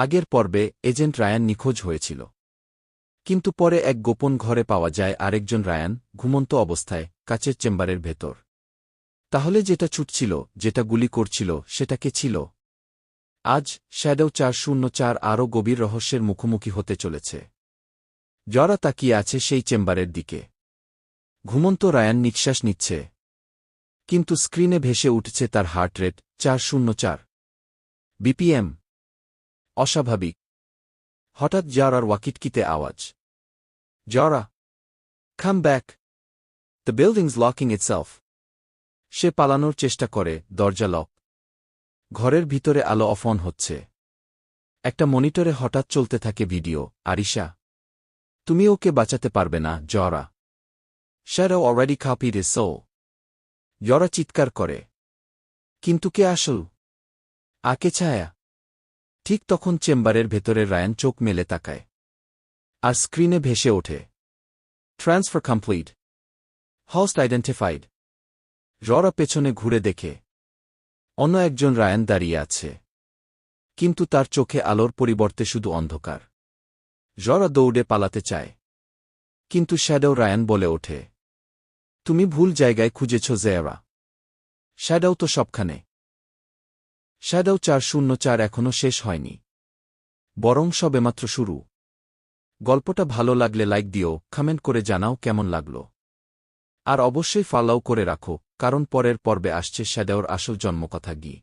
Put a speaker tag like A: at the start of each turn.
A: আগের পর্বে agent Ryan নিখোঁজ হয়েছিল। কিন্তু পরে এক গোপন ঘরে পাওয়া যায় আরেকজন রায়ান ঘুমন্ত অবস্থায় কাচের চেম্বারের ভেতর। তাহলে যেটা ছুটছিল, যেটা গুলি করছিল, সেটা কে ছিল? আজ শ্যাডো চার শূন্য চার আরও গভীর রহস্যের মুখোমুখি হতে চলেছে। জরা তাকিয়ে আছে সেই চেম্বারের দিকে। ঘুমন্ত রায়ান নিঃশ্বাস নিচ্ছে। কিন্তু স্ক্রিনে ভেসে উঠছে তার হার্ট রেট চার শূন্য চার। বিপিএম অস্বাভাবিক। হঠাৎ জারার ওয়াকিটকিতে আওয়াজ। Zara come back the building's locking itself সে পালানোর চেষ্টা করে, দরজা লক ঘরের ভিতরে আলো অফন হচ্ছে। একটা মনিটরে হঠাৎ চলতে থাকে ভিডিও। আরিশা, তুমি ওকে বাঁচাতে পারবে না জরা শ্যারো অলরেডি কাপিড ইস সোল জরা চিৎকার করে, কিন্তু কে আসল? আকে ছায়া? ঠিক তখন চেম্বারের ভেতরে রায়ান চোখ মেলে তাকায়। আর স্ক্রিনে ভেসে ওঠে। ট্রান্সফার কমপ্লিট হস্ট আইডেন্টিফাইড ররা পেছনে ঘুরে দেখে। অন্য একজন রায়ান দাঁড়িয়ে আছে। কিন্তু তার চোখে আলোর পরিবর্তে শুধু অন্ধকার। ররা দৌড়ে পালাতে চায়। কিন্তু শ্যাডো রায়ান বলে ওঠে। তুমি ভুল জায়গায় খুঁজেছ জেয়রা শ্যাডাও তো সবখানে। শ্যাডাও চার শূন্য চার এখনও শেষ হয়নি। বরং সবেমাত্র শুরু। গল্পটা ভালো লাগলে লাইক দিও কমেন্ট করে জানাও কেমন লাগল। আর অবশ্যই ফলাও করে রাখো, কারণ পরের পর্বে আসছে শ্যাডাওর আসল জন্মকথা গিয়ে।